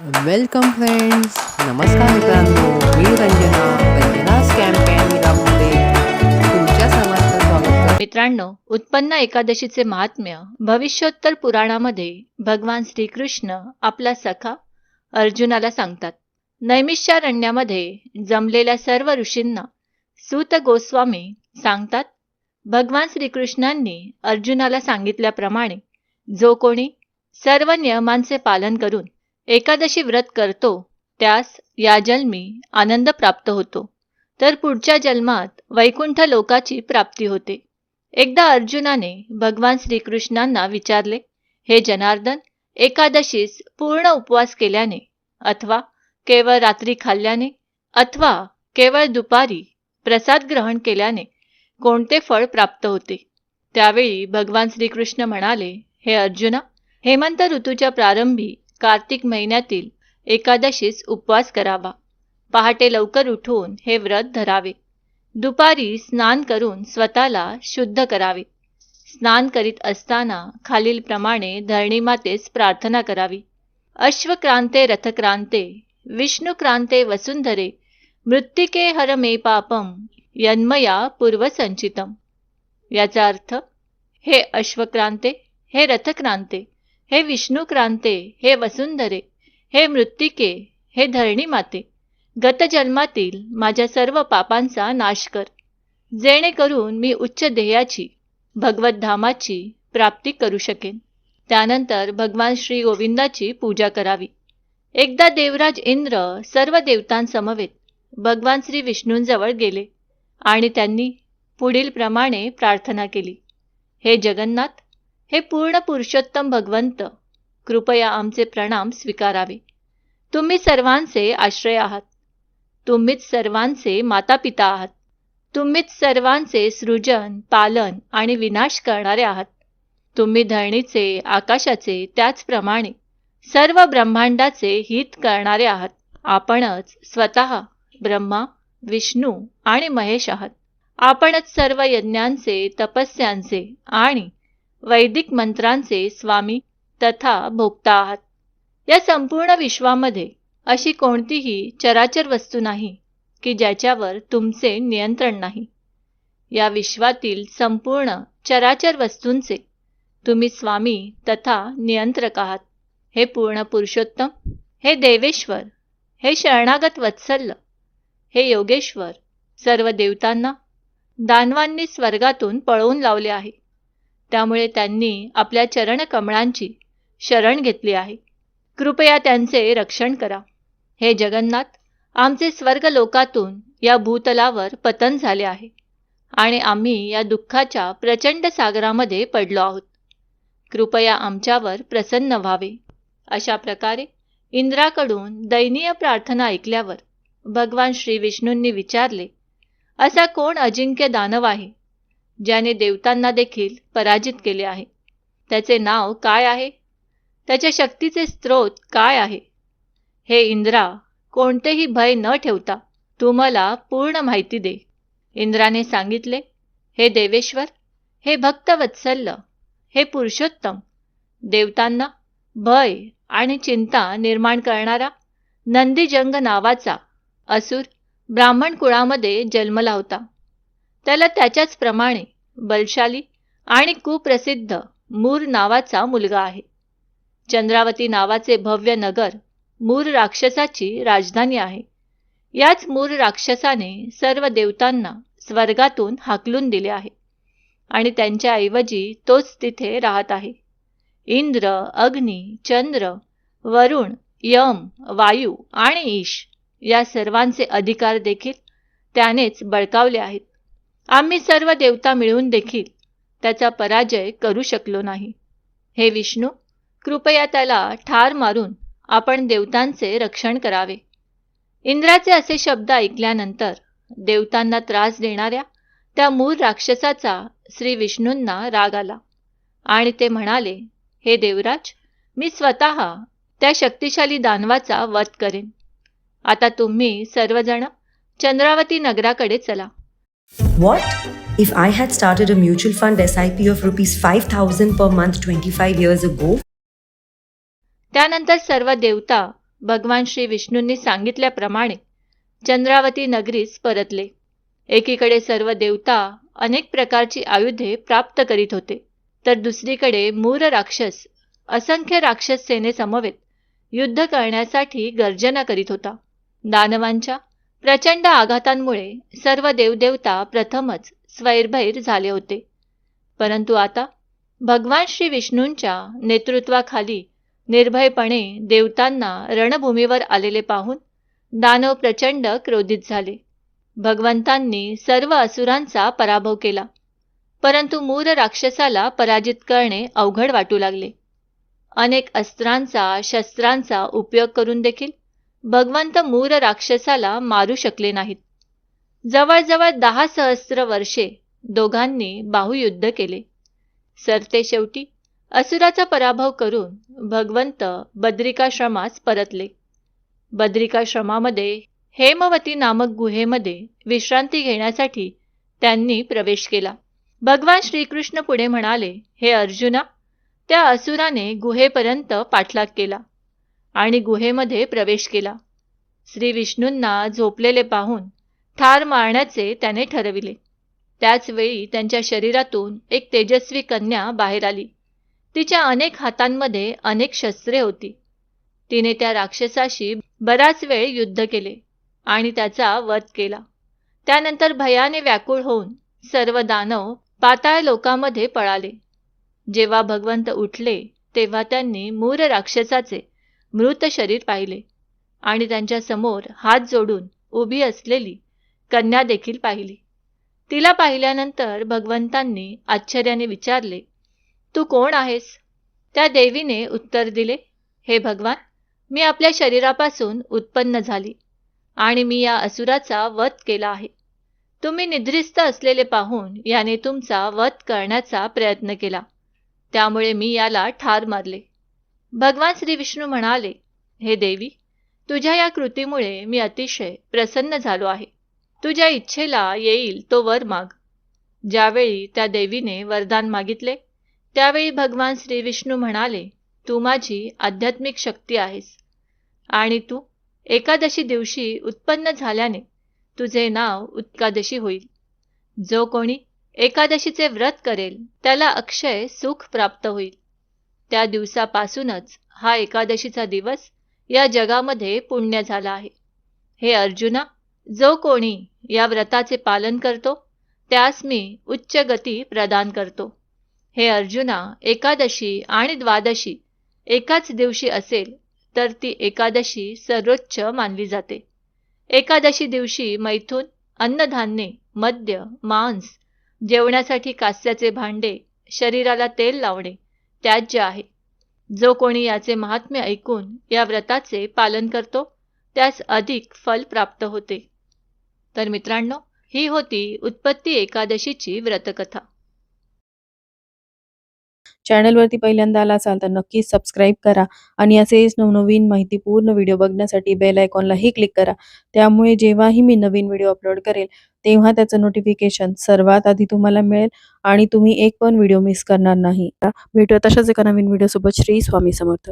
Welcome friends नमस्कार मित्रांनो. मी रंजना रंजनास कॅम्पेनमध्ये तुमच्या सर्वांचं स्वागत मित्रांनो उत्पन्न एकादशीचे महात्म्य भविष्योत्तर पुराणामध्ये भगवान श्रीकृष्ण आपला सखा अर्जुनाला सांगतात. नैमिष्यारण्यामध्ये जमलेल्या सर्व ऋषींना सूत गोस्वामी सांगतात. भगवान श्रीकृष्णांनी अर्जुनाला सांगितल्याप्रमाणे जो कोणी सर्व नियमांचे पालन करून एकादशी व्रत करतो त्यास या जन्मी आनंद प्राप्त होतो. तर पुढच्या जन्मात वैकुंठ लोकाची प्राप्ती होते. एकदा अर्जुनाने भगवान श्रीकृष्णांना विचारले हे जनार्दन एकादशीस पूर्ण उपवास केल्याने अथवा केवळ रात्री खाल्ल्याने अथवा केवळ दुपारी प्रसाद ग्रहण केल्याने कोणते फळ प्राप्त होते? त्यावेळी भगवान श्रीकृष्ण म्हणाले हे अर्जुना हेमंत ऋतूच्या प्रारंभी कार्तिक महिन्यातील एकादशीस उपवास करावा. पहाटे लवकर उठून हे व्रत धरावे. दुपारी स्नान करून स्वतःला शुद्ध करावे. स्नान करीत असताना खालीलप्रमाणे धरणीमातेस प्रार्थना करावी. अश्वक्रांते रथक्रांते विष्णुक्रांते वसुंधरे मृत्तिके हर मे पापम यन्मया पूर्वसंचितम. याचा अर्थ हे अश्वक्रांते हे रथक्रांते हे विष्णुक्रांते हे वसुंधरे हे मृत्तिके हे धरणी माते गतजन्मातील माझ्या सर्व पापांचा नाश कर. जेणेकरून मी उच्च ध्येयाची भगवद्धामाची प्राप्ती करू शकेन. त्यानंतर भगवान श्री गोविंदाची पूजा करावी. एकदा देवराज इंद्र सर्व देवतांसमवेत भगवान श्री विष्णूंजवळ गेले आणि त्यांनी पुढील प्रमाणे प्रार्थना केली. हे जगन्नाथ हे पूर्ण पुरुषोत्तम भगवंत कृपया आमचे प्रणाम स्वीकारावे. तुम्ही सर्वांचे आश्रय आहात. तुम्हीच सर्वांचे माता पिता आहात. तुम्हीच सर्वांचे सृजन पालन आणि विनाश करणारे आहात. तुम्ही धरणीचे आकाशाचे त्याचप्रमाणे सर्व ब्रह्मांडाचे हित करणारे आहात. आपणच स्वतः ब्रह्मा विष्णू आणि महेश आहात. आपणच सर्व यज्ञांचे तपस्यांचे आणि वैदिक मंत्रांचे स्वामी तथा भोगता आहात. या संपूर्ण विश्वामध्ये अशी कोणतीही चराचर वस्तू नाही की ज्याच्यावर तुमचे नियंत्रण नाही. या विश्वातील संपूर्ण चराचर वस्तूंचे तुम्ही स्वामी तथा नियंत्रक आहात. हे पूर्ण पुरुषोत्तम हे देवेश्वर हे शरणागत वत्सल्य हे योगेश्वर सर्व देवतांना दानवांनी स्वर्गातून पळवून लावले आहे. त्यामुळे त्यांनी आपल्या चरणकमळांची शरण घेतली आहे. कृपया त्यांचे रक्षण करा. हे जगन्नाथ आमचे स्वर्ग लोकातून या भूतलावर पतन झाले आहे आणि आम्ही या दुःखाच्या प्रचंड सागरामध्ये पडलो आहोत. कृपया आमच्यावर प्रसन्न व्हावे. अशा प्रकारे इंद्राकडून दयनीय प्रार्थना ऐकल्यावर भगवान श्री विष्णूंनी विचारले असा कोण अजिंक्य दानव आहे? ज्याने देवतांना देखील पराजित केले आहे. त्याचे नाव काय आहे? त्याच्या शक्तीचे स्रोत काय आहे? हे इंद्रा कोणतेही भय न ठेवता तू मला पूर्ण माहिती दे. इंद्राने सांगितले हे देवेश्वर हे भक्तवत्सल्य हे पुरुषोत्तम देवतांना भय आणि चिंता निर्माण करणारा नंदीजंग नावाचा असुर ब्राह्मण कुळामध्ये जन्मला होता. त्याला त्याच्याच प्रमाणे बलशाली आणि कुप्रसिद्ध मूर नावाचा मुलगा आहे. चंद्रावती नावाचे भव्य नगर मूर राक्षसाची राजधानी आहे. याच मूर राक्षसाने सर्व देवतांना स्वर्गातून हाकलून दिले आहे आणि त्यांच्या ऐवजी तोच तिथे राहत आहे. इंद्र अग्नी चंद्र वरुण यम वायू आणि ईश या सर्वांचे अधिकार देखील त्यानेच बळकावले आहेत. आम्ही सर्व देवता मिळून देखील त्याचा पराजय करू शकलो नाही. हे विष्णू कृपया त्याला ठार मारून आपण देवतांचे रक्षण करावे. इंद्राचे असे शब्द ऐकल्यानंतर देवतांना त्रास देणाऱ्या त्या मूळ राक्षसाचा श्री विष्णूंना राग आला आणि ते म्हणाले हे देवराज मी स्वतः त्या शक्तिशाली दानवाचा वध करेन. आता तुम्ही सर्वजण चंद्रावती नगराकडे चला. What? If I had started a mutual fund SIP of rupees 5000 per month 25 years ago, त्यानंतर सर्व देवता भगवान श्री विष्णूंनी सांगितल्याप्रमाणे चंद्रावती नगरीस परतले. एकीकडे सर्व देवता अनेक प्रकारची आयुधे प्राप्त करीत होते. तर दुसरीकडे मूर राक्षस असंख्य राक्षस सेनेसमवेत युद्ध करण्यासाठी गर्जना करीत होता. दानवांच्या प्रचंड आघातांमुळे सर्व देवदेवता प्रथमच स्वैरभैर झाले होते. परंतु आता भगवान श्री विष्णूंच्या नेतृत्वाखाली निर्भयपणे देवतांना रणभूमीवर आलेले पाहून दानव प्रचंड क्रोधित झाले. भगवंतांनी सर्व असुरांचा पराभव केला. परंतु मूर राक्षसाला पराजित करणे अवघड वाटू लागले. अनेक अस्त्रांचा शस्त्रांचा उपयोग करून देखील भगवंत मूर राक्षसाला मारू शकले नाहीत. जवळजवळ दहा सहस्र वर्षे दोघांनी बाहुयुद्ध केले. सरते शेवटी असुराचा पराभव करून भगवंत बद्रिकाश्रमास परतले. बद्रिकाश्रमामध्ये हेमवती नामक गुहेमध्ये विश्रांती घेण्यासाठी त्यांनी प्रवेश केला. भगवान श्रीकृष्ण पुढे म्हणाले हे अर्जुना त्या असुराने गुहेपर्यंत पाठलाग केला. आणि गुहेमध्ये प्रवेश केला. श्री विष्णूंना झोपलेले पाहून ठार मारण्याचे त्याने ठरविले. त्याचवेळी त्यांच्या शरीरातून एक तेजस्वी कन्या बाहेर आली. तिच्या अनेक हातांमध्ये अनेक शस्त्रे होती. तिने त्या राक्षसाशी बराच वेळ युद्ध केले आणि त्याचा वध केला. त्यानंतर भयाने व्याकुळ होऊन सर्व दानव पाताळ लोकामध्ये पळाले. जेव्हा भगवंत उठले तेव्हा त्यांनी मूर राक्षसाचे मृत शरीर पाहिले आणि त्यांच्यासमोर हात जोडून उभी असलेली कन्या देखील पाहिली. तिला पाहिल्यानंतर भगवंतांनी आश्चर्याने विचारले तू कोण आहेस? त्या देवीने उत्तर दिले हे भगवान मी आपल्या शरीरापासून उत्पन्न झाली आणि मी या असुराचा वध केला आहे. तुम्ही निद्रिस्त असलेले पाहून याने तुमचा वध करण्याचा प्रयत्न केला. त्यामुळे मी याला ठार मारले. भगवान श्री विष्णू म्हणाले हे देवी तुझ्या या कृतीमुळे मी अतिशय प्रसन्न झालो आहे. तुझ्या इच्छेला येईल तो वर माग. ज्यावेळी त्या देवीने वरदान मागितले त्यावेळी भगवान श्री विष्णू म्हणाले तू माझी आध्यात्मिक शक्ती आहेस. आणि तू एकादशी दिवशी उत्पन्न झाल्याने तुझे नाव उत्कादशी होईल. जो कोणी एकादशीचे व्रत करेल त्याला अक्षय सुख प्राप्त होईल. त्या दिवसापासूनच हा एकादशीचा दिवस या जगामध्ये पुण्य झाला आहे. हे अर्जुना जो कोणी या व्रताचे पालन करतो त्यास मी उच्च गती प्रदान करतो. हे अर्जुना एकादशी आणि द्वादशी एकाच दिवशी असेल तर ती एकादशी सर्वोच्च मानली जाते. एकादशी दिवशी मैथून अन्नधान्ये मद्य मांस जेवण्यासाठी कास्याचे भांडे शरीराला तेल लावणे त्याज्य आहे. जो कोणी याचे महात्म्य ऐकून या व्रताचे पालन करतो त्यास अधिक फल प्राप्त होते. तर मित्रांनो ही होती उत्पत्ती एकादशीची व्रतकथा. चॅनलवरती पहिल्यांदा आला असाल तर नक्कीच सबस्क्राईब करा आणि असेच नवनवीन माहितीपूर्ण व्हिडिओ बघण्यासाठी बेल आयकॉनलाही क्लिक करा. त्यामुळे जेव्हाही मी नवीन व्हिडिओ अपलोड करेल तेव्हा त्याचं नोटिफिकेशन सर्वात आधी तुम्हाला मिळेल आणि तुम्ही एक पण व्हिडिओ मिस करणार नाही. भेटूया तशाच एका नवीन व्हिडिओ सोबत. श्री स्वामी समर्थ.